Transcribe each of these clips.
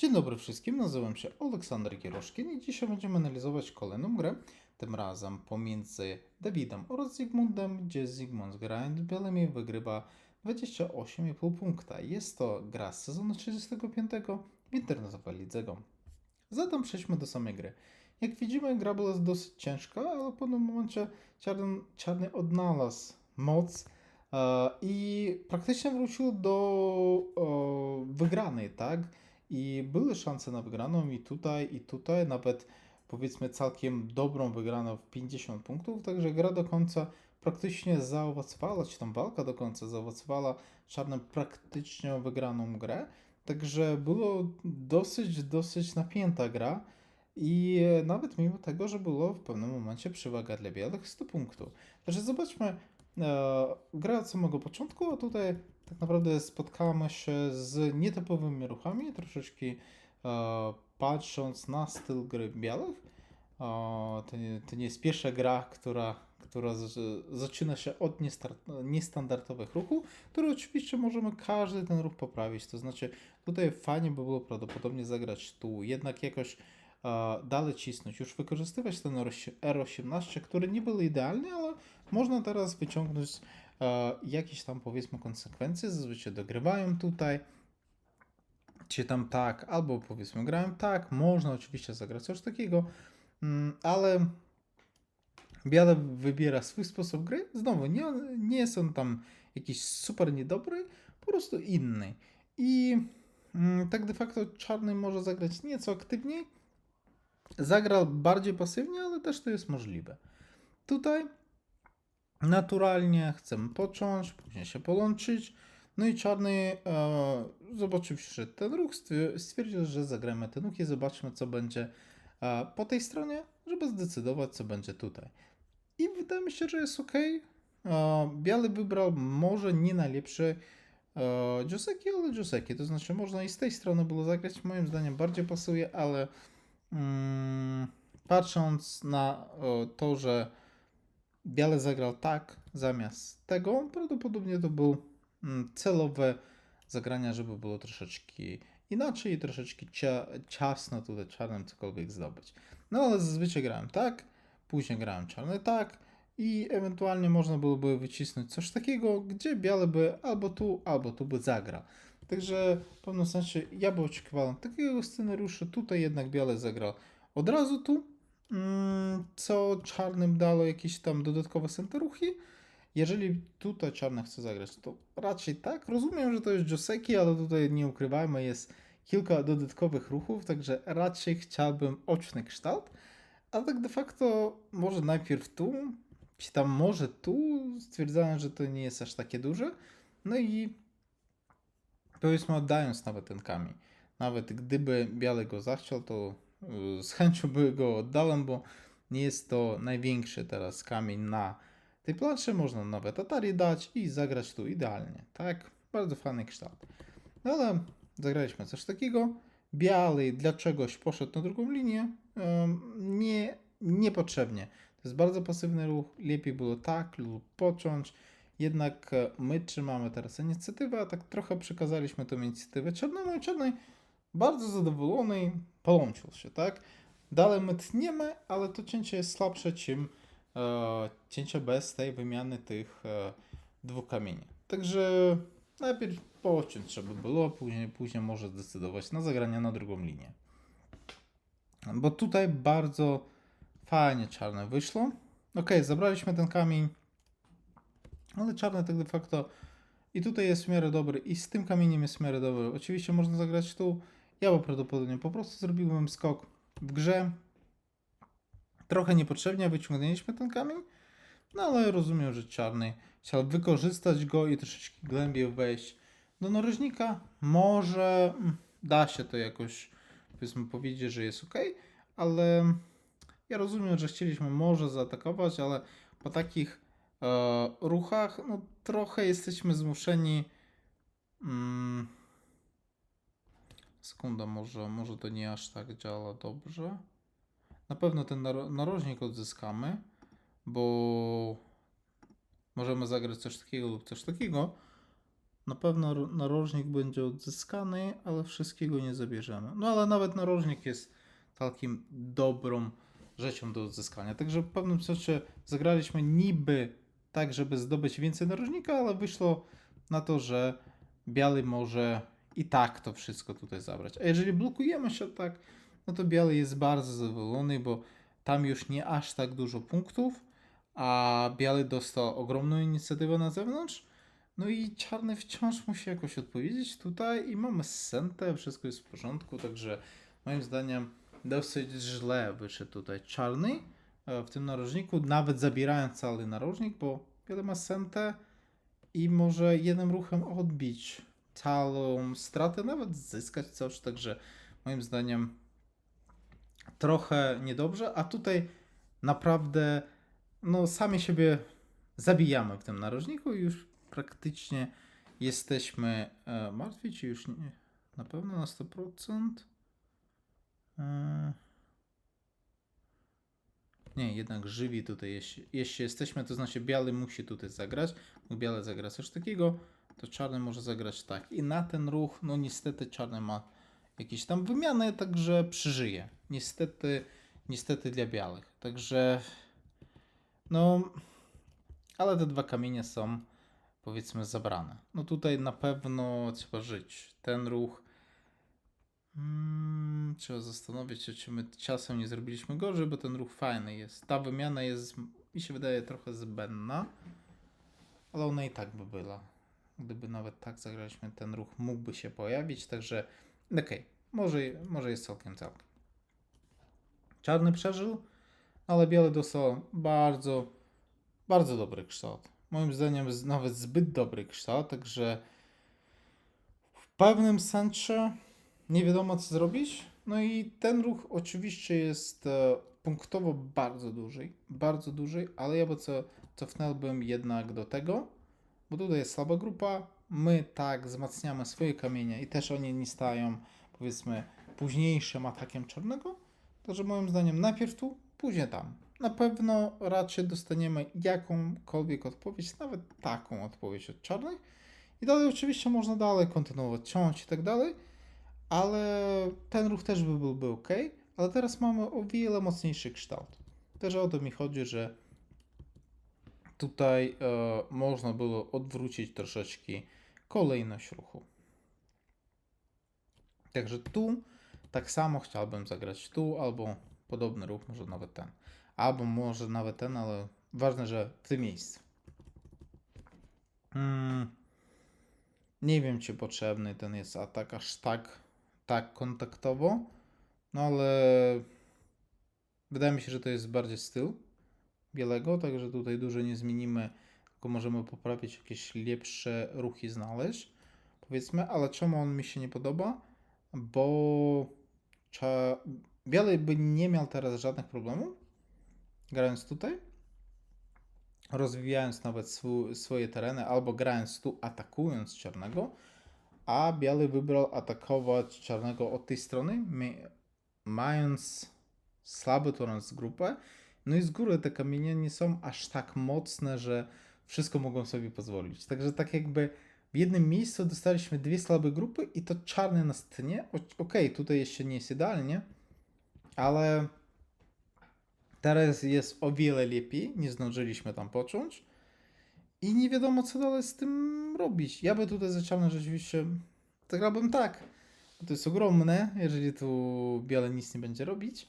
Dzień dobry wszystkim, nazywam się Aleksander Gieroszkin i dzisiaj będziemy analizować kolejną grę, tym razem pomiędzy Dawidem oraz Zygmuntem, gdzie Zygmunt grając białymi wygrywa 28,5 punkta. Jest to gra z sezonu 35 w internetowej lidze. Zatem przejdźmy do samej gry. Jak widzimy, gra była dosyć ciężka, ale w pewnym momencie Czarny, Czarny odnalazł moc e, i praktycznie wrócił do e, wygranej, tak? I były szanse na wygraną i tutaj, i tutaj, nawet powiedzmy całkiem dobrą wygraną w 50 punktów, także gra do końca praktycznie zaowocowała, czy tam walka do końca zaowocowała Czarnym praktycznie wygraną grę, także było dosyć, dosyć napięta gra i nawet mimo tego, że było w pewnym momencie przewaga dla białych 100 punktów. Także zobaczmy grę od samego początku, a tutaj tak naprawdę spotkamy się z nietypowymi ruchami, troszeczkę e, patrząc na styl gry białych. E, to, nie, to nie jest pierwsza gra, która, która zaczyna się od niestandardowych ruchów, które oczywiście możemy każdy ten ruch poprawić. To znaczy, tutaj fajnie by było prawdopodobnie zagrać tu, jednak jakoś dalej cisnąć, już wykorzystywać ten R18, który nie był idealny, ale można teraz wyciągnąć jakieś tam powiedzmy konsekwencje, zazwyczaj dogrywają tutaj, czy tam tak, albo powiedzmy grają tak, można oczywiście zagrać coś takiego, mm, ale Biale wybiera swój sposób gry, znowu nie, nie jest on tam jakiś super niedobry, po prostu inny. I mm, tak de facto czarny może zagrać nieco aktywniej, zagra bardziej pasywnie, ale też to jest możliwe. Tutaj naturalnie chcemy począć, później się połączyć. No i czarny, e, zobaczywszy ten ruch, stwier- stwierdził, że zagramy ten ruch i zobaczmy, co będzie e, po tej stronie, żeby zdecydować, co będzie tutaj. I wydaje mi się, że jest ok. E, Biały wybrał może nie najlepszy e, ale Joseki. To znaczy, można i z tej strony było zagrać. Moim zdaniem bardziej pasuje, ale patrząc na to, że Biale zagrał tak zamiast tego. Prawdopodobnie to był mm, celowe zagrania, żeby było troszeczkę inaczej i troszeczkę cia ciasno tutaj czarnym cokolwiek zdobyć. No ale zazwyczaj grałem tak, później grałem czarny tak i ewentualnie można byłoby wycisnąć coś takiego, gdzie biały by albo tu, albo tu by zagrał. Także w pewnym sensie ja by oczekiwałem takiego scenariusza, tutaj jednak biały zagrał od razu tu, Mm, co czarnym dało jakieś tam dodatkowe senteruchy. Jeżeli tutaj czarny chce zagrać, to raczej tak. Rozumiem, że to jest Joseki, ale tutaj nie ukrywajmy, jest kilka dodatkowych ruchów, także raczej chciałbym oczny kształt. A tak de facto może najpierw tu, czy tam może tu, stwierdzałem, że to nie jest aż takie duże. No i powiedzmy oddając nawet ten kamień. Nawet gdyby biały go zachciał, to y, z chęcią by go oddałem, bo nie jest to największy teraz kamień na tej planszy. Można nawet Atari dać i zagrać tu idealnie. Tak, bardzo fajny kształt. No ale zagraliśmy coś takiego. Biały dla czegoś poszedł na drugą linię. Nie, niepotrzebnie. To jest bardzo pasywny ruch. Lepiej było tak lub począć. Jednak e, my trzymamy teraz inicjatywę, a tak trochę przekazaliśmy tę inicjatywę czarnemu i czarnej bardzo zadowolony połączył się, tak? Dalej my tniemy, ale to cięcie jest słabsze czym e, cięcie bez tej wymiany tych e, dwóch kamieni. Także najpierw pociąć trzeba było, później, później może zdecydować na zagranie na drugą linię. Bo tutaj bardzo fajnie czarne wyszło. Ok, zabraliśmy ten kamień, ale czarny tak de facto i tutaj jest w miarę dobry i z tym kamieniem jest w miarę dobry. Oczywiście można zagrać tu. Ja prawdopodobnie po prostu zrobiłbym skok w grze. Trochę niepotrzebnie wyciągnęliśmy ten kamień, no ale rozumiem, że czarny chciał wykorzystać go i troszeczkę głębiej wejść do narożnika. Może da się to jakoś, powiedzmy, powiedzieć, że jest ok, ale ja rozumiem, że chcieliśmy może zaatakować, ale po takich ruchach, no trochę jesteśmy zmuszeni. Mm, sekunda, może, może to nie aż tak działa dobrze. Na pewno ten naro- narożnik odzyskamy, bo możemy zagrać coś takiego lub coś takiego. Na pewno ro- narożnik będzie odzyskany, ale wszystkiego nie zabierzemy. No ale nawet narożnik jest całkiem dobrą rzeczą do odzyskania. Także w pewnym sensie zagraliśmy niby tak, żeby zdobyć więcej narożnika, ale wyszło na to, że biały może i tak to wszystko tutaj zabrać. A jeżeli blokujemy się tak, no to biały jest bardzo zadowolony, bo tam już nie aż tak dużo punktów, a biały dostał ogromną inicjatywę na zewnątrz. No i czarny wciąż musi jakoś odpowiedzieć tutaj i mamy sentę, wszystko jest w porządku, także moim zdaniem dosyć źle wyszedł tutaj czarny w tym narożniku, nawet zabierając cały narożnik, bo biały ma sentę i może jednym ruchem odbić całą stratę, nawet zyskać coś, także moim zdaniem trochę niedobrze, a tutaj naprawdę no sami siebie zabijamy w tym narożniku i już praktycznie jesteśmy e, martwi, czy już nie, na pewno na 100%. E, nie, jednak żywi tutaj, jeśli, jeśli jesteśmy, to znaczy biały musi tutaj zagrać. Jak biały zagra coś takiego, to czarny może zagrać tak. I na ten ruch, no niestety czarny ma jakieś tam wymiany, także przeżyje. Niestety, niestety dla białych. Także, no, ale te dwa kamienie są, powiedzmy, zabrane. No tutaj na pewno trzeba żyć. Ten ruch, mm, trzeba zastanowić się, czy my czasem nie zrobiliśmy gorzej, bo ten ruch fajny jest. Ta wymiana jest, mi się wydaje, trochę zbędna, ale ona i tak by była. Gdyby nawet tak zagraliśmy, ten ruch mógłby się pojawić, także okej, może, może jest całkiem całkiem. Czarny przeżył, ale biały dostał bardzo, bardzo dobry kształt. Moim zdaniem nawet zbyt dobry kształt, także w pewnym sensie nie wiadomo co zrobić. No i ten ruch oczywiście jest e, punktowo bardzo duży, bardzo duży, ale ja by co, cofnąłbym jednak do tego, bo tutaj jest słaba grupa, my tak wzmacniamy swoje kamienie i też oni nie stają, powiedzmy, późniejszym atakiem czarnego, to że moim zdaniem najpierw tu, później tam. Na pewno raczej dostaniemy jakąkolwiek odpowiedź, nawet taką odpowiedź od czarnych. I dalej oczywiście można dalej kontynuować, ciąć i tak dalej, ale ten ruch też by byłby ok, ale teraz mamy o wiele mocniejszy kształt. Też o to mi chodzi, że tutaj e, można było odwrócić troszeczkę kolejność ruchu. Także tu tak samo chciałbym zagrać tu, albo podobny ruch, może nawet ten. Albo może nawet ten, ale ważne, że w tym miejscu. Mm, nie wiem, czy potrzebny ten jest atak aż tak, tak kontaktowo, no ale wydaje mi się, że to jest bardziej styl białego, także tutaj dużo nie zmienimy, tylko możemy poprawić jakieś lepsze ruchy znaleźć, powiedzmy, ale czemu on mi się nie podoba? Bo. Biały by nie miał teraz żadnych problemów, grając tutaj, rozwijając nawet swu- swoje tereny, albo grając tu, atakując czarnego, a biały wybrał atakować czarnego od tej strony, mając słaby teren z grupę. No i z góry te kamienie nie są aż tak mocne, że wszystko mogą sobie pozwolić. Także tak jakby w jednym miejscu dostaliśmy dwie słabe grupy i to czarny nas tnie. Okej, tutaj jeszcze nie jest idealnie, ale teraz jest o wiele lepiej, nie zdążyliśmy tam począć i nie wiadomo co dalej z tym robić. Ja by tutaj za czarny rzeczywiście zagrałbym tak, bo to jest ogromne, jeżeli tu biele nic nie będzie robić,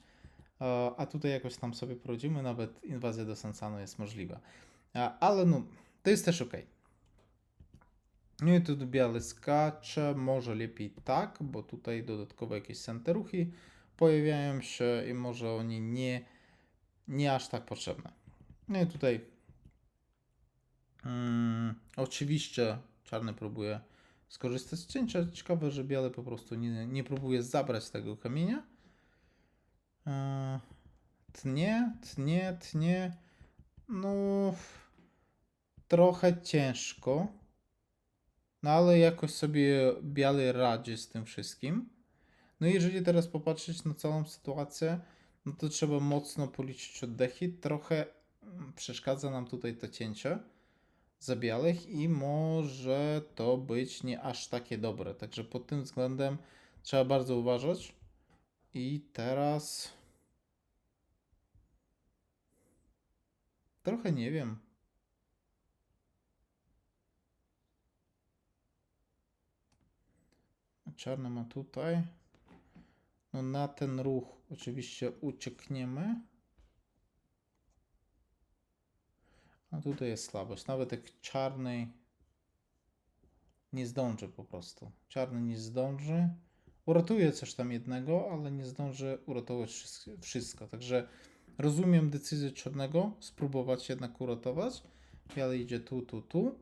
a tutaj jakoś tam sobie poradzimy, nawet inwazja do Sansano jest możliwa. Ale no, to jest też ok. No i tu biały skacze, może lepiej tak, bo tutaj dodatkowo jakieś senteruchy pojawiają się i może oni nie, nie aż tak potrzebne. No i tutaj mm, oczywiście czarny próbuje skorzystać z cięcia. Ciekawe, że biały po prostu nie, nie próbuje zabrać tego kamienia. Eee, Tnie, tnie, tnie. No, trochę ciężko. No ale jakoś sobie biały radzi z tym wszystkim. No jeżeli teraz popatrzeć na całą sytuację, no to trzeba mocno policzyć oddechy. Trochę mm, przeszkadza nam tutaj to cięcie. Za białych i może to być nie aż takie dobre. Także pod tym względem trzeba bardzo uważać. I teraz trochę nie wiem. Czarny ma tutaj. No na ten ruch oczywiście uciekniemy. A tutaj jest słabość. Nawet jak czarny nie zdąży po prostu. Czarny nie zdąży. Uratuje coś tam jednego, ale nie zdąży uratować wszystko- wszystko. Także rozumiem decyzję czarnego. Spróbować jednak uratować. Biały idzie tu, tu, tu.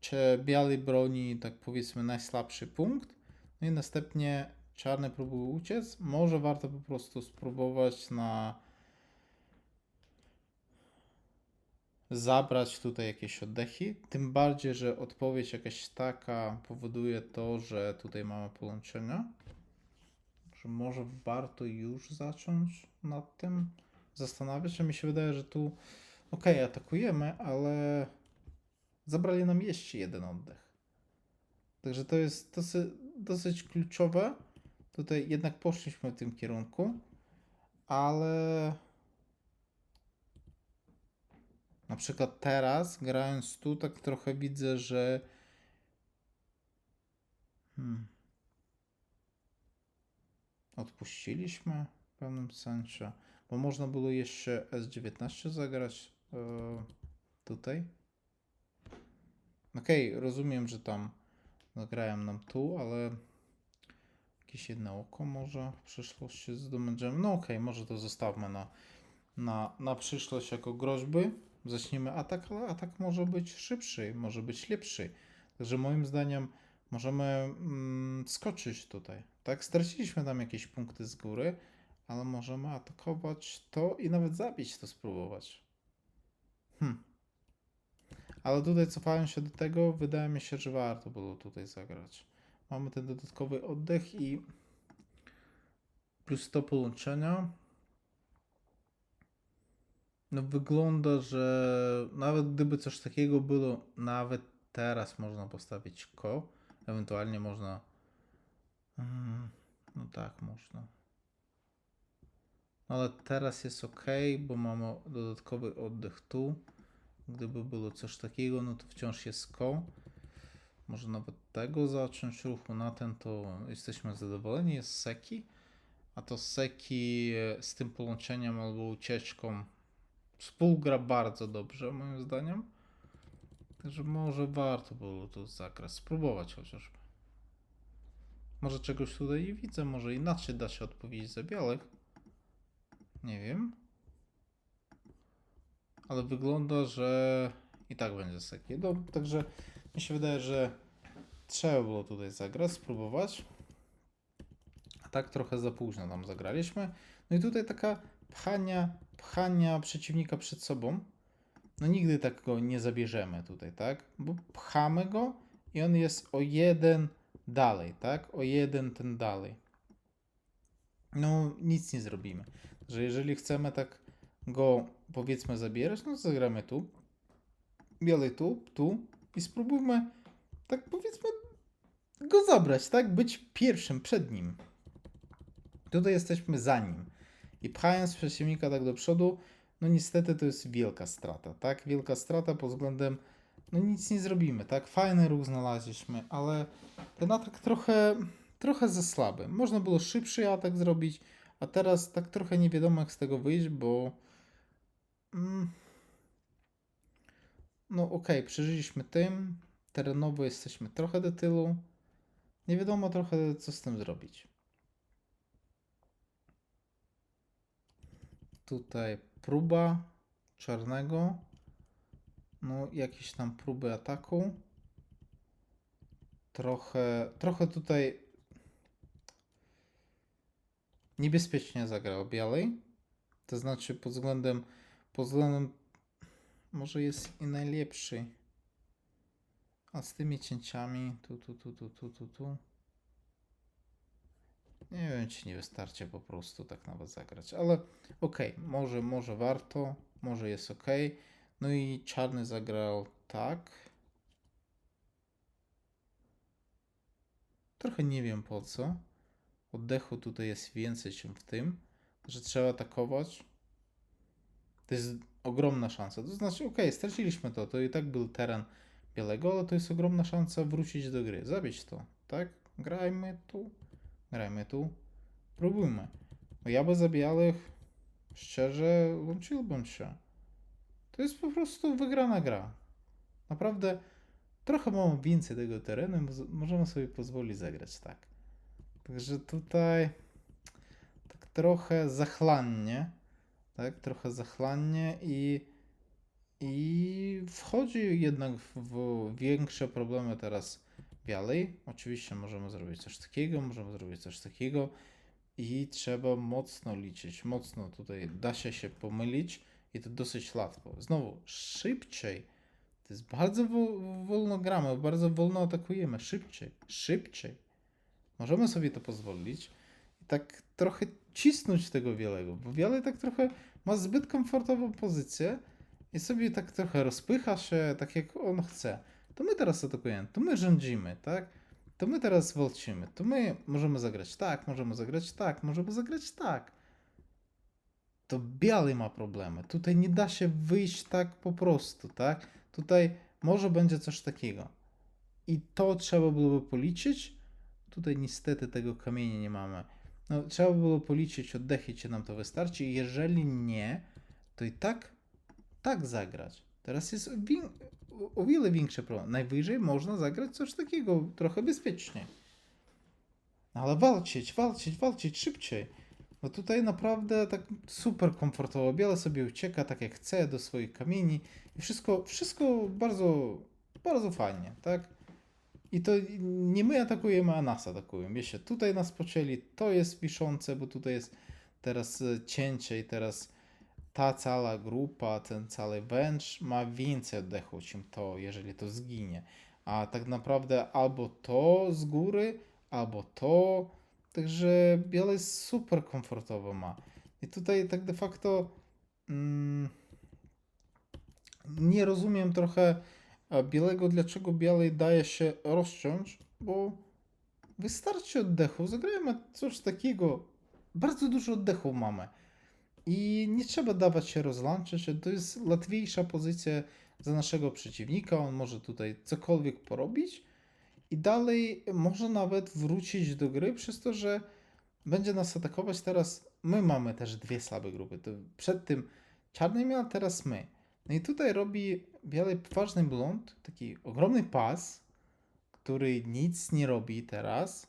Czy biały broni, tak powiedzmy, najsłabszy punkt. No i następnie czarny próbuje uciec. Może warto po prostu spróbować na zabrać tutaj jakieś oddechy. Tym bardziej, że odpowiedź jakaś taka powoduje to, że tutaj mamy połączenia. Że może warto już zacząć nad tym zastanawiać, że mi się wydaje, że tu ok, atakujemy, ale zabrali nam jeszcze jeden oddech. Także to jest dosyć, dosyć kluczowe. Tutaj jednak poszliśmy w tym kierunku, ale na przykład teraz, grając tu, tak trochę widzę, że. Hmm. Odpuściliśmy w pewnym sensie, bo można było jeszcze S19 zagrać e, tutaj. Okej, rozumiem, że tam zagrają nam tu, ale jakieś jedno oko może w przyszłości zdobędziemy. No okej, może to zostawmy na, na, na przyszłość jako groźby. Zaczniemy atak, ale atak może być szybszy, może być lepszy. Także moim zdaniem możemy mm, skoczyć tutaj. Tak, straciliśmy tam jakieś punkty z góry, ale możemy atakować to i nawet zabić to spróbować. Hmm. Ale tutaj cofając się do tego, wydaje mi się, że warto było tutaj zagrać. Mamy ten dodatkowy oddech i plus to połączenia. No wygląda, że nawet gdyby coś takiego było, nawet teraz można postawić ko. Ewentualnie można. Mm, No tak, można. Ale teraz jest ok, bo mamy dodatkowy oddech tu. Gdyby było coś takiego, no to wciąż jest ko. Może nawet tego zacząć ruchu na ten, to jesteśmy zadowoleni. Jest seki. A to seki e, z tym połączeniem albo ucieczką współgra bardzo dobrze, moim zdaniem. Także może warto było to zagrać, spróbować chociażby. Może czegoś tutaj nie widzę, może inaczej da się odpowiedzieć za białych. Nie wiem. Ale wygląda, że i tak będzie seki. No, także mi się wydaje, że trzeba było tutaj zagrać, spróbować. A tak trochę za późno nam zagraliśmy. No i tutaj taka pchania, pchania przeciwnika przed sobą. No nigdy tak go nie zabierzemy tutaj, tak? Bo pchamy go i on jest o jeden dalej, tak? O jeden ten dalej. No nic nie zrobimy. Że jeżeli chcemy tak go powiedzmy zabierać, no zagramy tu. Biały tu, tu i spróbujmy tak powiedzmy go zabrać, tak? Być pierwszym przed nim. Tutaj jesteśmy za nim. I pchając przeciwnika tak do przodu, no niestety to jest wielka strata, tak? Wielka strata pod względem, no nic nie zrobimy, tak? Fajny ruch znaleźliśmy, ale ten atak trochę, trochę za słaby. Można było szybszy atak zrobić, a teraz tak trochę nie wiadomo jak z tego wyjść, bo mm, no okej, przeżyliśmy tym, terenowo jesteśmy trochę do tyłu, nie wiadomo trochę co z tym zrobić. Tutaj próba czarnego. No, jakieś tam próby ataku. Trochę, trochę tutaj niebezpiecznie zagrał białej. To znaczy pod względem, pod względem może jest i najlepszy. A z tymi cięciami tu, tu, tu, tu, tu, tu, tu. Nie wiem, czy nie wystarczy po prostu tak nawet zagrać, ale okej, może, może warto, może jest ok. No i czarny zagrał tak. Trochę nie wiem po co. Oddechu tutaj jest więcej niż w tym, że trzeba atakować. To jest ogromna szansa. To znaczy, okej, straciliśmy to, to i tak był teren białego, ale to jest ogromna szansa wrócić do gry, zabić to, tak? Grajmy tu, tu, próbujmy. No ja bez białych, szczerze, łączyłbym się. To jest po prostu wygrana gra. Naprawdę trochę mamy więcej tego terenu, mo- możemy sobie pozwolić zagrać tak. Także tutaj tak trochę zachlannie, tak, trochę zachlannie i, i wchodzi jednak w większe problemy teraz białej. Oczywiście możemy zrobić coś takiego, możemy zrobić coś takiego i trzeba mocno liczyć, mocno tutaj da się się pomylić i to dosyć łatwo. Znowu, szybciej. To jest bardzo wo- wolno gramy, bardzo wolno atakujemy. Szybciej, szybciej. Możemy sobie to pozwolić i tak trochę cisnąć tego Wielego, bo Wiele tak trochę ma zbyt komfortową pozycję i sobie tak trochę rozpycha się tak jak on chce. To my teraz atakujemy, to my rządzimy, tak? To my teraz walczymy, to my możemy zagrać tak, możemy zagrać tak, możemy zagrać tak. To biały ma problemy. Tutaj nie da się wyjść tak po prostu, tak? Tutaj może będzie coś takiego. I to trzeba byłoby policzyć. Tutaj niestety tego kamienia nie mamy. No, trzeba by było policzyć oddechy, czy nam to wystarczy. Jeżeli nie, to i tak, tak zagrać. Teraz jest o- wiele większy problem. Najwyżej można zagrać coś takiego, trochę bezpieczniej. No, Ale walczyć, walczyć, walczyć szybciej. No tutaj naprawdę tak super komfortowo. Biele sobie ucieka tak jak chce do swoich kamieni i wszystko, wszystko bardzo, bardzo fajnie, tak? I to nie my atakujemy, a nas atakują. Wiecie, tutaj nas poczęli, to jest wiszące, bo tutaj jest teraz cięcie i teraz ta cała grupa, ten cały węż ma więcej oddechu niż to, jeżeli to zginie. A tak naprawdę albo to z góry, albo to. Także jest super komfortowo ma. I tutaj tak de facto mm, nie rozumiem trochę a białego, dlaczego białej daje się rozciąć, bo wystarczy oddechu. Zagrajmy coś takiego. Bardzo dużo oddechu mamy. I nie trzeba dawać się rozłączyć. To jest łatwiejsza pozycja za naszego przeciwnika. On może tutaj cokolwiek porobić. I dalej może nawet wrócić do gry, przez to, że będzie nas atakować teraz. My mamy też dwie słabe grupy. To przed tym czarny miał, teraz my. No i tutaj robi biały poważny błąd, taki ogromny pas, który nic nie robi teraz.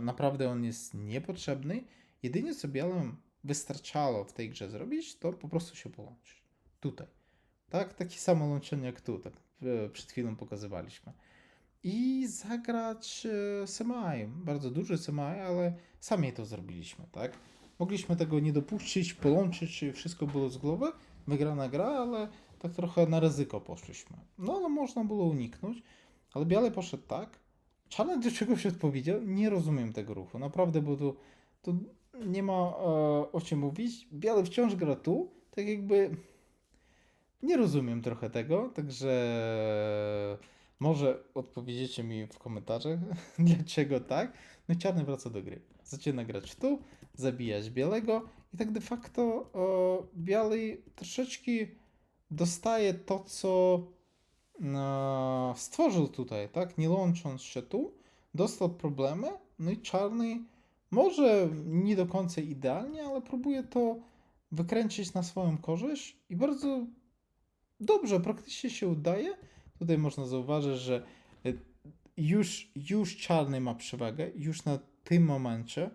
Naprawdę on jest niepotrzebny. Jedynie co białym wystarczało w tej grze zrobić, to po prostu się połączyć. Tutaj. Tak? Takie samo łączenie jak tu, tak przed chwilą pokazywaliśmy. I zagrać e, Semai. Bardzo duży Semai, ale sami to zrobiliśmy, tak? Mogliśmy tego nie dopuścić, połączyć, wszystko było z głowy. Wygrana gra, ale tak trochę na ryzyko poszliśmy. No ale można było uniknąć. Ale biały poszedł tak. Czarny do czegoś odpowiedział. Nie rozumiem tego ruchu. Naprawdę, bo tu, tu nie ma e, o czym mówić. Biały wciąż gra tu. Tak jakby nie rozumiem trochę tego, także może odpowiedziecie mi w komentarzach, dlaczego tak. No i czarny wraca do gry. Zaczyna grać tu, zabijać białego i tak de facto e, biały troszeczkę dostaje to, co e, stworzył tutaj, tak? Nie łącząc się tu, dostał problemy, no i czarny może nie do końca idealnie, ale próbuje to wykręcić na swoją korzyść i bardzo dobrze, praktycznie się udaje. Tutaj można zauważyć, że e, już, już czarny ma przewagę, już na tym momencie.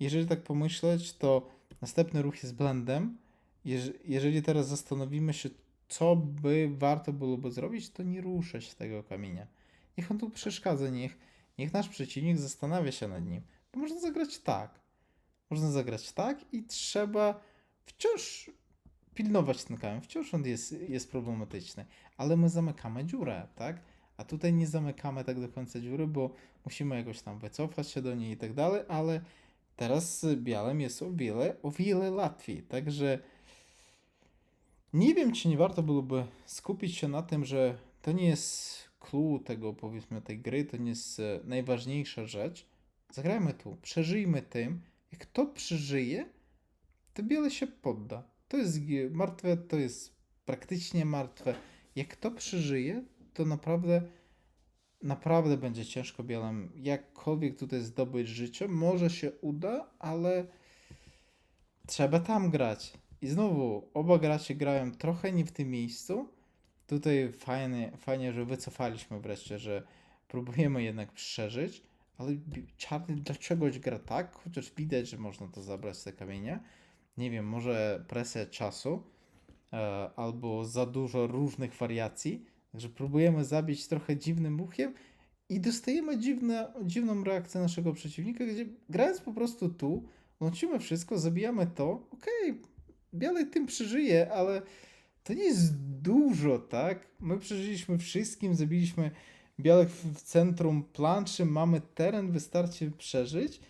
Jeżeli tak pomyśleć, to następny ruch jest blendem. Jeż- Jeżeli teraz zastanowimy się, co by warto byłoby zrobić, to nie ruszać tego kamienia. Niech on tu przeszkadza, niech, niech nasz przeciwnik zastanawia się nad nim. Można zagrać tak. Można zagrać tak i trzeba wciąż pilnować ten kamień. Wciąż on jest, jest problematyczny. Ale my zamykamy dziurę, tak? A tutaj nie zamykamy tak do końca dziury, bo musimy jakoś tam wycofać się do niej i tak dalej, ale teraz z białym jest o wiele, o wiele łatwiej. Także Nie wiem, czy nie warto byłoby skupić się na tym, że to nie jest clue tego, powiedzmy, tej gry, to nie jest najważniejsza rzecz. Zagrajmy tu, przeżyjmy tym. Jak to przeżyje, to biele się podda. To jest martwe, to jest praktycznie martwe. Jak to przeżyje, to naprawdę, naprawdę będzie ciężko bielem jakkolwiek tutaj zdobyć życie. Może się uda, ale trzeba tam grać. I znowu, oba gracze grają trochę nie w tym miejscu. Tutaj fajnie, fajnie, że wycofaliśmy wreszcie, że próbujemy jednak przeżyć, ale czarny dlaczegoś gra tak, chociaż widać, że można to zabrać te kamienie. Nie wiem, może presja czasu e, albo za dużo różnych wariacji. Także próbujemy zabić trochę dziwnym ruchem i dostajemy dziwne, dziwną reakcję naszego przeciwnika, gdzie grając po prostu tu, łączymy wszystko, zabijamy to, okej, biały tym przeżyje, ale to nie jest dużo, tak? My przeżyliśmy wszystkim, zabiliśmy białych w centrum planszy, mamy teren, wystarczy przeżyć.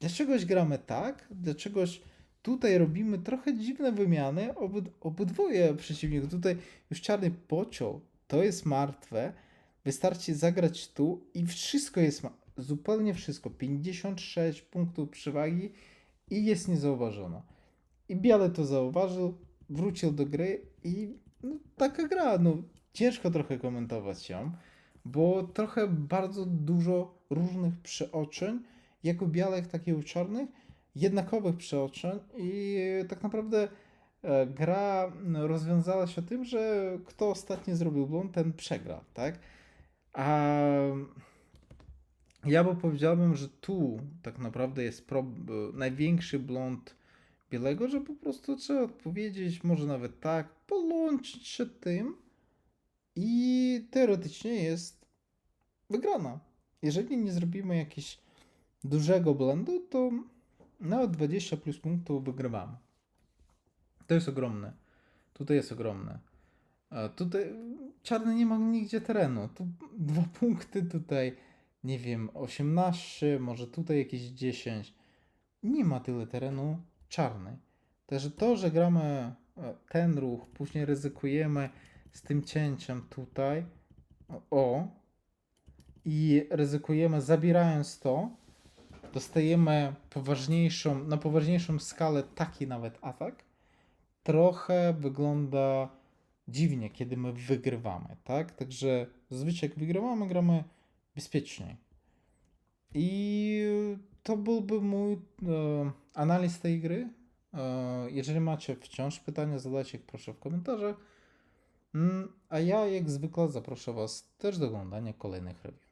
Dlaczegoś gramy tak? Dlaczegoś tutaj robimy trochę dziwne wymiany? Obyd obydwoje przeciwników. Tutaj już czarny pociął, to jest martwe. Wystarczy zagrać tu i wszystko jest zupełnie wszystko. 56 punktów przewagi i jest niezauważona. I Biale to zauważył, wrócił do gry i no, taka gra, no ciężko trochę komentować ją, bo trochę bardzo dużo różnych przeoczeń, jak u białych, tak i u czarnych, jednakowych przeoczeń i tak naprawdę e, gra rozwiązała się tym, że kto ostatnio zrobił błąd, ten przegra, tak? A ja by powiedziałbym, że tu tak naprawdę jest e, największy błąd Bielego, że po prostu trzeba odpowiedzieć, może nawet tak, połączyć się tym i teoretycznie jest wygrana. Jeżeli nie zrobimy jakiegoś dużego błędu, to nawet 20 plus punktów wygrywamy. To jest ogromne. Tutaj jest ogromne. Tutaj czarny nie ma nigdzie terenu. Tu dwa punkty, tutaj nie wiem, 18, może tutaj jakieś 10. Nie ma tyle terenu czarny. Także to, że gramy e, ten ruch, później ryzykujemy z tym cięciem tutaj, o, i ryzykujemy zabierając to, dostajemy poważniejszą, na poważniejszą skalę taki nawet atak, trochę wygląda dziwnie, kiedy my wygrywamy, tak? Także zazwyczaj jak wygrywamy, gramy bezpieczniej. I to byłby mój e, analiz tej gry. E, jeżeli macie wciąż pytania, zadajcie ich proszę w komentarzach. Mm, A ja, jak zwykle, zaproszę Was też do oglądania kolejnych review.